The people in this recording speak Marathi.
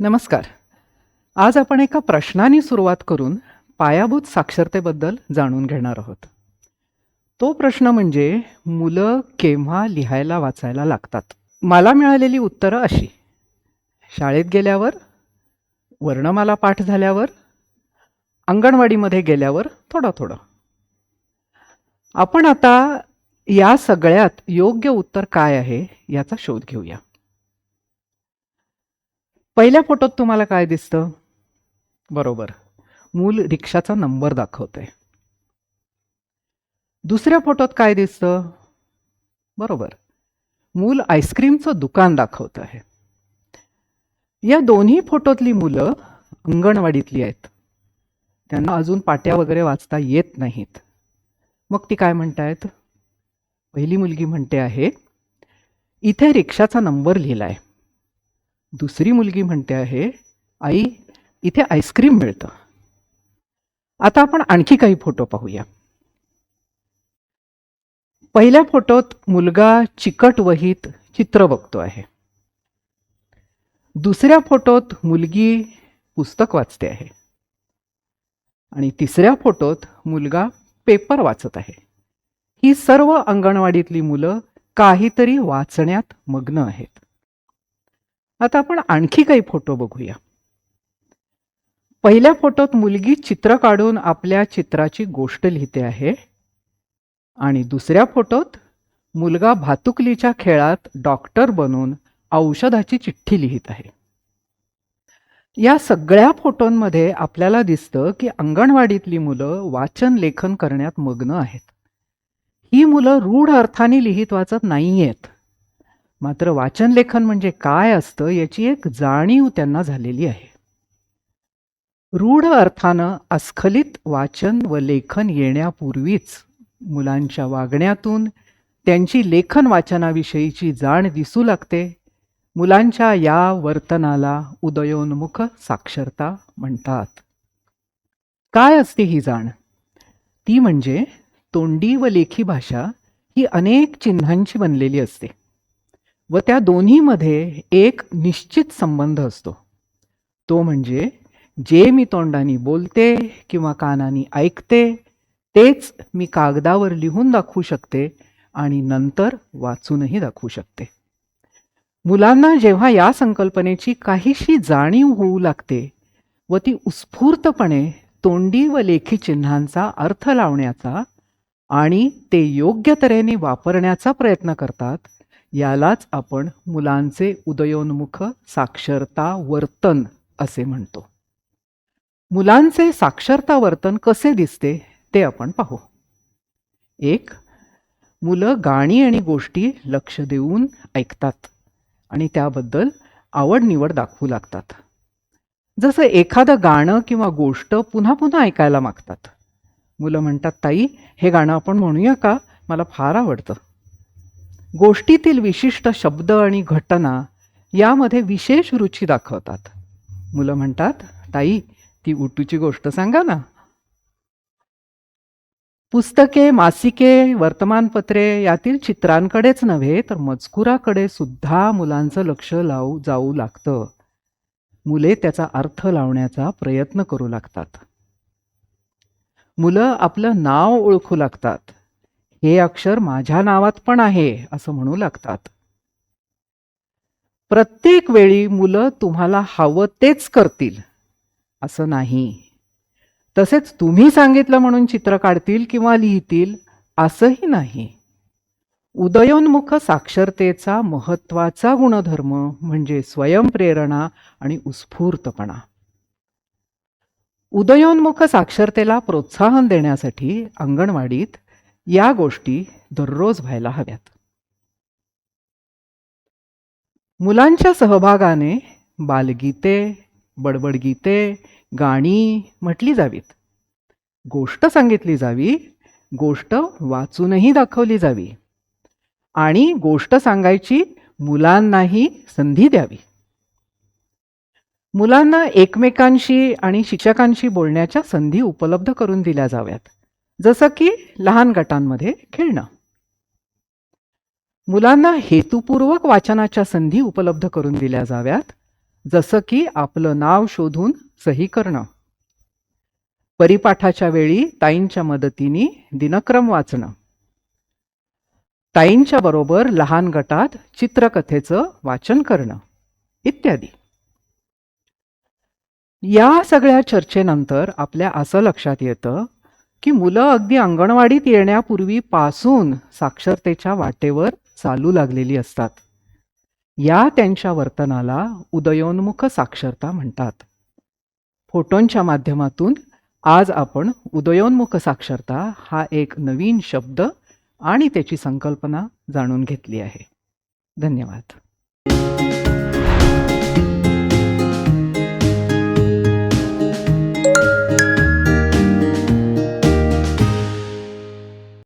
नमस्कार. आज आपण एका प्रश्नाने सुरुवात करून पायाभूत साक्षरतेबद्दल जाणून घेणार आहोत. तो प्रश्न म्हणजे मुलं केव्हा लिहायला वाचायला लागतात? मला मिळालेली उत्तरं अशी. शाळेत गेल्यावर वर्णमाला पाठ झाल्यावर अंगणवाडीमध्ये गेल्यावर थोडं थोडं. आपण आता या सगळ्यात योग्य उत्तर काय आहे याचा शोध घेऊया. पहिल्या फोटोत तुम्हाला काय दिसतं? बरोबर. मूल रिक्षाचा नंबर दाखवतंय दुसऱ्या फोटोत काय दिसतं? बरोबर. मूल आईस्क्रीमचं दुकान दाखवत आहे. या दोन्ही फोटोतली मुलं अंगणवाडीतली आहेत. त्यांना अजून पाट्या वगैरे वाचता येत नाहीत. मग ती काय म्हणतायत? पहिली मुलगी म्हणते आहे इथे रिक्षाचा नंबर लिहिलाय. दुसरी मुलगी म्हणते आहे आई इथे आईस्क्रीम मिळतं. आता आपण आणखी काही फोटो पाहूया. पहिल्या फोटोत मुलगा चिकट वहीत चित्र बघतो आहे. दुसऱ्या फोटोत मुलगी पुस्तक वाचते आहे. आणि तिसऱ्या फोटोत मुलगा पेपर वाचत आहे. ही सर्व अंगणवाडीतली मुलं काहीतरी वाचण्यात मग्न आहेत. आता आपण आणखी काही फोटो बघूया. पहिल्या फोटोत मुलगी चित्र काढून आपल्या चित्राची गोष्ट लिहिते आहे. आणि दुसऱ्या फोटोत मुलगा भातुकलीच्या खेळात डॉक्टर बनून औषधाची चिठ्ठी लिहित आहे. या सगळ्या फोटोंमध्ये आपल्याला दिसतं की अंगणवाडीतली मुलं वाचन लेखन करण्यात मग्न आहेत. ही मुलं रूढ अर्थाने लिहित वाचत नाहीयेत. मात्र वाचन लेखन म्हणजे काय असतं याची एक जाणीव त्यांना झालेली आहे. रूढ अर्थानं अस्खलित वाचन व लेखन येण्यापूर्वीच मुलांच्या वागण्यातून त्यांची लेखन वाचनाविषयीची जाण दिसू लागते. मुलांच्या या वर्तनाला उदयोन्मुख साक्षरता म्हणतात. काय असते ही जाण? ती म्हणजे तोंडी व लेखी भाषा ही अनेक चिन्हांची बनलेली असते. व त्या दोन्हीमध्ये एक निश्चित संबंध असतो. तो म्हणजे जे मी तोंडाने बोलते किंवा कानाने ऐकते तेच मी कागदावर लिहून दाखवू शकते आणि नंतर वाचूनही दाखवू शकते. मुलांना जेव्हा या संकल्पनेची काहीशी जाणीव होऊ लागते व ती उत्स्फूर्तपणे तोंडी व लेखी चिन्हांचा अर्थ लावण्याचा आणि ते योग्य तऱ्हेने वापरण्याचा प्रयत्न करतात यालाच आपण मुलांचे उदयोन्मुख साक्षरता वर्तन असे म्हणतो. मुलांचे साक्षरता वर्तन कसे दिसते ते आपण पाहू. एक मुलं गाणी आणि गोष्टी लक्ष देऊन ऐकतात आणि त्याबद्दल आवड निवड दाखवू लागतात. जसं एखादं गाणं किंवा गोष्ट पुन्हा पुन्हा ऐकायला मागतात. मुलं म्हणतात ताई हे गाणं आपण म्हणूया का? मला फार आवडतं. गोष्टीतील विशिष्ट शब्द आणि घटना यामध्ये विशेष रुची दाखवतात. मुलं म्हणतात ताई ती उटूची गोष्ट सांगा ना. पुस्तके मासिके वर्तमानपत्रे यातील चित्रांकडेच नव्हे तर मजकुराकडे सुद्धा मुलांचं लक्ष लावू जाऊ लागतं. मुले त्याचा अर्थ लावण्याचा प्रयत्न करू लागतात. मुलं आपलं नाव ओळखू लागतात. हे अक्षर माझ्या नावात पण आहे असं म्हणू लागतात. प्रत्येक वेळी मुलं तुम्हाला हवं तेच करतील असं नाही. तसेच तुम्ही सांगितलं म्हणून चित्र काढतील किंवा लिहितील असंही नाही. उदयोन्मुख साक्षरतेचा महत्त्वाचा गुणधर्म म्हणजे स्वयंप्रेरणा आणि उत्स्फूर्तपणा. उदयोन्मुख साक्षरतेला प्रोत्साहन देण्यासाठी अंगणवाडीत या गोष्टी दररोज व्हायला हव्यात. मुलांच्या सहभागाने बालगीते बडबडगीते गाणी म्हटली जावीत. गोष्ट सांगितली जावी गोष्ट वाचूनही दाखवली जावी. आणि गोष्ट सांगायची मुलांनाही संधी द्यावी. मुलांना एकमेकांशी आणि शिक्षकांशी बोलण्याच्या संधी उपलब्ध करून दिल्या जाव्यात. जसं की लहान गटांमध्ये खेळणं. मुलांना हेतुपूर्वक वाचनाच्या संधी उपलब्ध करून दिल्या जाव्यात जसं की आपलं नाव शोधून सही करणं. परिपाठाच्या वेळी ताईंच्या मदतीने दिनक्रम वाचणं. ताईंच्या बरोबर लहान गटात चित्रकथेचं वाचन करणं इत्यादी. या सगळ्या चर्चेनंतर आपल्या असं लक्षात येतं की मुलं अगदी अंगणवाडीत येण्यापूर्वीपासून साक्षरतेच्या वाटेवर चालू लागलेली असतात. या त्यांच्या वर्तनाला उदयोन्मुख साक्षरता म्हणतात. फोटोंच्या माध्यमातून आज आपण उदयोन्मुख साक्षरता हा एक नवीन शब्द आणि त्याची संकल्पना जाणून घेतली आहे. धन्यवाद.